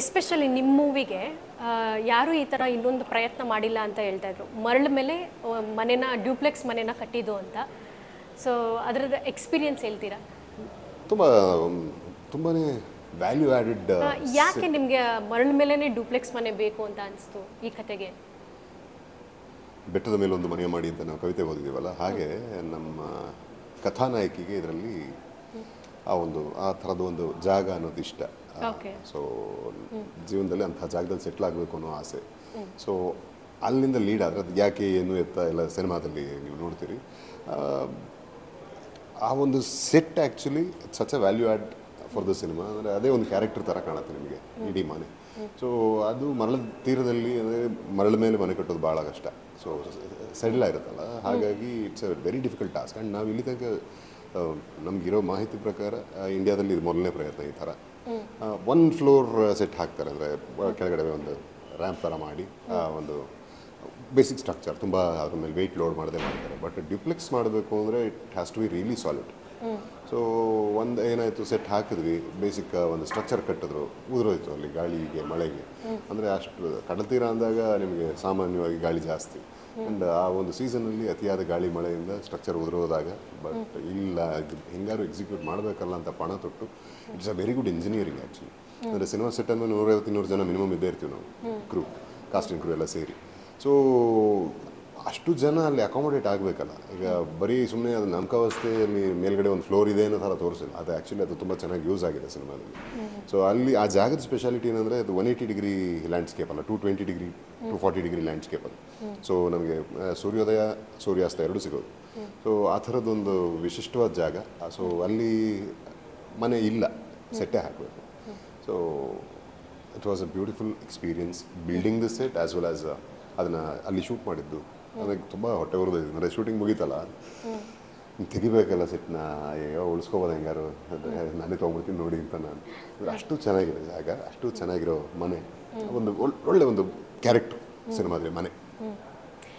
Especially ನಿಮ್ಮ ಮೂವಿಗೆ ಯಾರೂ ಈ ಥರ ಇನ್ನೊಂದು ಪ್ರಯತ್ನ ಮಾಡಿಲ್ಲ ಅಂತ ಹೇಳ್ತಾ ಇದ್ರು. ಮರಳ ಮೇಲೆ ಮನೆನ ಡ್ಯೂಪ್ಲೆಕ್ಸ್ ಮನೆನ ಕಟ್ಟಿದ್ದು ಅಂತ. ಸೊ ಅದರ ಎಕ್ಸ್ಪೀರಿಯನ್ಸ್ ಹೇಳ್ತೀರಾ? ತುಂಬ ತುಂಬಾ ವ್ಯಾಲ್ಯೂ ಆ್ಯಡೆಡ್ ಯಾಕೆ ನಿಮಗೆ ಮರಳ ಮೇಲೇ ಡ್ಯೂಪ್ಲೆಕ್ಸ್ ಮನೆ ಬೇಕು ಅಂತ ಅನಿಸ್ತು ಈ ಕತೆಗೆ? ಬೆಟ್ಟದ ಮೇಲೆ ಒಂದು ಮನೆ ಮಾಡಿ ಅಂತ ನಾವು ಕವಿತೆ ಓದಿದ್ದೀವಲ್ಲ ಹಾಗೆ ನಮ್ಮ ಕಥಾನಾಯಕಿಗೆ ಇದರಲ್ಲಿ ಆ ಒಂದು ಆ ಥರದ ಒಂದು ಜಾಗ ಅನ್ನೋದು ಇಷ್ಟ. ಸೊ ಜೀವನದಲ್ಲಿ ಅಂಥ ಜಾಗದಲ್ಲಿ ಸೆಟ್ಲ್ ಆಗಬೇಕು ಅನ್ನೋ ಆಸೆ. ಸೊ ಅಲ್ಲಿಂದ ಲೀಡ್ ಆದರೆ ಅದು ಯಾಕೆ ಏನು ಎತ್ತ ಎಲ್ಲ ಸಿನಿಮಾದಲ್ಲಿ ನೀವು ನೋಡ್ತೀರಿ. ಆ, ಒಂದು set actually such a value add for the cinema ಅಂದರೆ ಅದೇ ಒಂದು ಕ್ಯಾರೆಕ್ಟರ್ ಥರ ಕಾಣುತ್ತೆ ನಿಮಗೆ ಇಡೀ ಮನೆ. ಸೊ ಅದು ಮರಳ ತೀರದಲ್ಲಿ ಅಂದರೆ ಮರಳ ಮೇಲೆ ಮನೆ ಕಟ್ಟೋದು ಭಾಳ ಕಷ್ಟ. ಸೊ ಸೆಡ್ಲ್ ಆಗಿರುತ್ತಲ್ಲ. ಹಾಗಾಗಿ it's a very difficult task and ನಾವು ಇಲ್ಲಿ ತನಕ ನಮಗಿರೋ ಮಾಹಿತಿ ಪ್ರಕಾರ ಇಂಡಿಯಾದಲ್ಲಿ ಇದು ಮೊದಲನೇ ಪ್ರಯತ್ನ ಈ ಥರ. ಒನ್ ಫ್ಲೋರ್ ಸೆಟ್ ಹಾಕ್ತಾರೆ. ಅಂದರೆ ಕೆಳಗಡೆ ಒಂದು ರ್ಯಾಂಪ್ ಥರ ಮಾಡಿ ಒಂದು ಬೇಸಿಕ್ ಸ್ಟ್ರಕ್ಚರ್ ತುಂಬ ಅದ್ರ ಮೇಲೆ ವೆಯ್ಟ್ ಲೋಡ್ ಮಾಡದೆ ಮಾಡ್ತಾರೆ. ಬಟ್ ಡ್ಯೂಪ್ಲೆಕ್ಸ್ ಮಾಡಬೇಕು ಅಂದರೆ it has to be really solid so ಒಂದು ಏನಾಯಿತು ಸೆಟ್ ಹಾಕಿದ್ವಿ. ಬೇಸಿಕ್ ಒಂದು ಸ್ಟ್ರಕ್ಚರ್ ಕಟ್ಟಿದ್ರು. ಉದುರೋಯ್ತು ಅಲ್ಲಿ ಗಾಳಿಗೆ, ಮಳೆಗೆ. ಅಂದರೆ ಅಷ್ಟು ಕಡಲ ತೀರ ಅಂದಾಗ ನಿಮಗೆ ಸಾಮಾನ್ಯವಾಗಿ ಗಾಳಿ ಜಾಸ್ತಿ. ಆ್ಯಂಡ್ ಆ ಒಂದು ಸೀಸನಲ್ಲಿ ಅತಿಯಾದ ಗಾಳಿ, ಮಳೆಯಿಂದ ಸ್ಟ್ರಕ್ಚರ್ ಉದುರೋದಾಗ ಬಟ್ ಇಲ್ಲ ಹೆಂಗಾರು ಎಕ್ಸಿಕ್ಯೂಟ್ ಮಾಡಬೇಕಲ್ಲ ಅಂತ ಪಣ ತೊಟ್ಟು it's a very good engineering actually ಅಂದರೆ ಸಿನಿಮಾ ಸೆಟ್ ಅಂದರೆ ನೂರೈವತ್ತು ಇನ್ನೂರು ಜನ ಮಿನಿಮಮ್ ಇದ್ದೇ ಇರ್ತೀವಿ ನಾವು ಕ್ರೂ ಕಾಸ್ಟಿಂಗ್ ಕ್ರೂ ಎಲ್ಲ ಸೇರಿ. ಸೊ ಅಷ್ಟು ಜನ ಅಲ್ಲಿ ಅಕಾಮಡೇಟ್ ಆಗಬೇಕಲ್ಲ. ಈಗ ಬರೀ ಸುಮ್ಮನೆ ಅದು ನಮ್ಕಾವಸ್ಥೆಯಲ್ಲಿ ಮೇಲ್ಗಡೆ ಒಂದು ಫ್ಲೋರ್ ಇದೆ ಅನ್ನೋ ಥರ ತೋರಿಸಿಲ್ಲ. ಅದು ಆ್ಯಕ್ಚುಲಿ ಅದು ತುಂಬ ಚೆನ್ನಾಗಿ ಯೂಸ್ ಆಗಿದೆ ಸಿನಿಮಾದಲ್ಲಿ. ಸೊ ಅಲ್ಲಿ ಆ ಜಾಗದ ಸ್ಪೆಷಾಲಿಟಿ ಏನಂದರೆ ಅದು ಒನ್ ಏಯ್ಟಿ ಡಿಗ್ರಿ ಲ್ಯಾಂಡ್ಸ್ಕೇಪ್ ಅಲ್ಲ two twenty degree two forty degree landscape ಅದು ಸೊ ನಮಗೆ ಸೂರ್ಯೋದಯ ಸೂರ್ಯಾಸ್ತ ಎರಡೂ ಸಿಗೋದು. ಸೊ ಆ ಥರದ್ದೊಂದು ವಿಶಿಷ್ಟವಾದ ಜಾಗ. ಸೊ ಅಲ್ಲಿ ಮನೆ ಇಲ್ಲ ಸೆಟ್ಟೇ ಹಾಕಬೇಕು. So it was a beautiful experience building the set as well as ಅದನ್ನು ಅಲ್ಲಿ ಶೂಟ್ ಮಾಡಿದ್ದು. ಅದಕ್ಕೆ ತುಂಬ ಹೊಟ್ಟೆ ಉರಿದೈತೆ ಅಂದರೆ ಶೂಟಿಂಗ್ ಮುಗೀತಲ್ಲ? ತೆಗಿಬೇಕಲ್ಲ ಸೆಟ್ನ. ಅಯ್ಯೋ ಉಳಿಸ್ಕೋಬೋದು ಹೆಂಗಾರು ನಾನೇ ತೊಗೊಂಡ್ಬಿಡ್ತೀನಿ ನೋಡಿ ಅಂತ ನಾನು. ಅಷ್ಟು ಚೆನ್ನಾಗಿದೆ ಜಾಗ ಅಷ್ಟು ಚೆನ್ನಾಗಿರೋ ಮನೆ. ಒಂದು ಒಳ್- ಒಳ್ಳೆ ಒಂದು ಕ್ಯಾರೆಕ್ಟ್ ಸಿನಿಮಾದಲ್ಲಿ ಮನೆ.